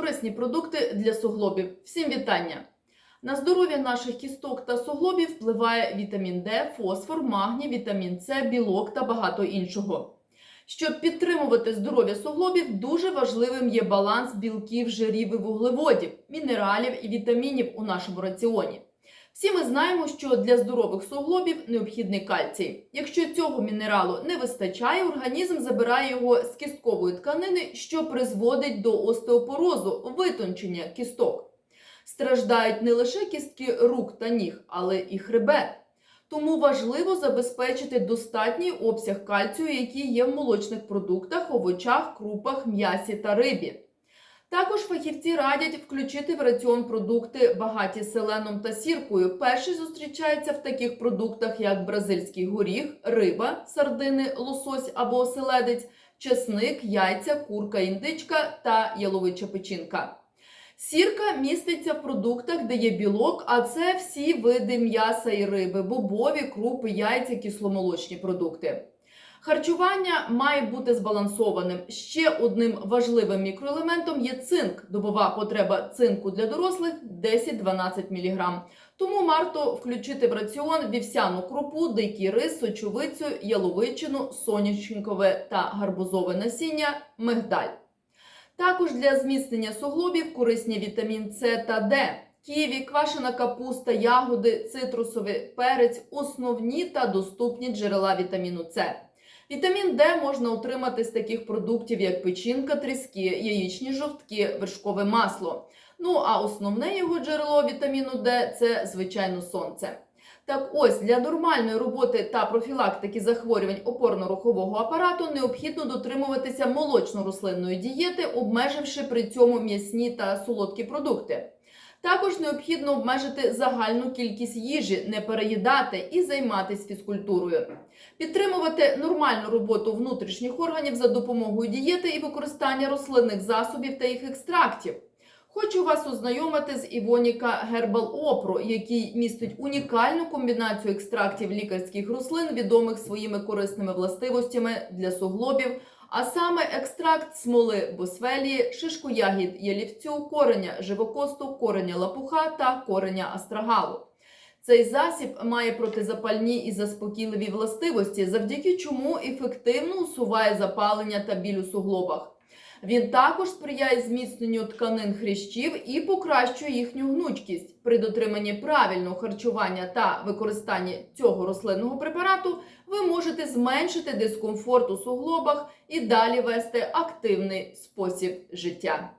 корисні продукти для суглобів. Всім вітання! На здоров'я наших кісток та суглобів впливає вітамін Д, фосфор, магній, вітамін С, білок та багато іншого. Щоб підтримувати здоров'я суглобів, дуже важливим є баланс білків, жирів і вуглеводів, мінералів і вітамінів у нашому раціоні. Всі ми знаємо, що для здорових суглобів необхідний кальцій. Якщо цього мінералу не вистачає, організм забирає його з кісткової тканини, що призводить до остеопорозу, витончення кісток. Страждають не лише кістки рук та ніг, але і хребет. Тому важливо забезпечити достатній обсяг кальцію, який є в молочних продуктах, овочах, крупах, м'ясі та рибі. Також фахівці радять включити в раціон продукти, багаті селеном та сіркою. Перший зустрічається в таких продуктах, як бразильський горіх, риба, сардини, лосось або оселедець, чесник, яйця, курка, індичка та яловича печінка. Сірка міститься в продуктах, де є білок, а це всі види м'яса і риби, бобові, крупи, яйця, кисломолочні продукти. Харчування має бути збалансованим. Ще одним важливим мікроелементом є цинк. Добова потреба цинку для дорослих 10-12 мг. Тому варто включити в раціон вівсяну крупу, дикий рис, сочовицю, яловичину, соняшникове та гарбузове насіння, мигдаль. Також для зміцнення суглобів корисні вітамін С та Д. Ківі, квашена капуста, ягоди, цитрусовий перець основні та доступні джерела вітаміну С. Вітамін Д можна отримати з таких продуктів, як печінка, тріски, яєчні жовтки, вершкове масло. Ну а основне його джерело вітаміну Д це звичайно сонце. Так ось для нормальної роботи та профілактики захворювань опорно-рухового апарату необхідно дотримуватися молочно-рослинної дієти, обмеживши при цьому м'ясні та солодкі продукти. Також необхідно обмежити загальну кількість їжі, не переїдати і займатися фізкультурою, підтримувати нормальну роботу внутрішніх органів за допомогою дієти і використання рослинних засобів та їх екстрактів. Хочу вас ознайомити з Івоніка Herbal Опро, який містить унікальну комбінацію екстрактів лікарських рослин, відомих своїми корисними властивостями для суглобів, а саме екстракт смоли босвелії, шишкоягід ялівцю, кореня живокосту, кореня лапуха та кореня астрагалу. Цей засіб має протизапальні і заспокійливі властивості, завдяки чому ефективно усуває запалення та біль у суглобах. Він також сприяє зміцненню тканин хрящів і покращує їхню гнучкість. При дотриманні правильного харчування та використанні цього рослинного препарату ви можете зменшити дискомфорт у суглобах і далі вести активний спосіб життя.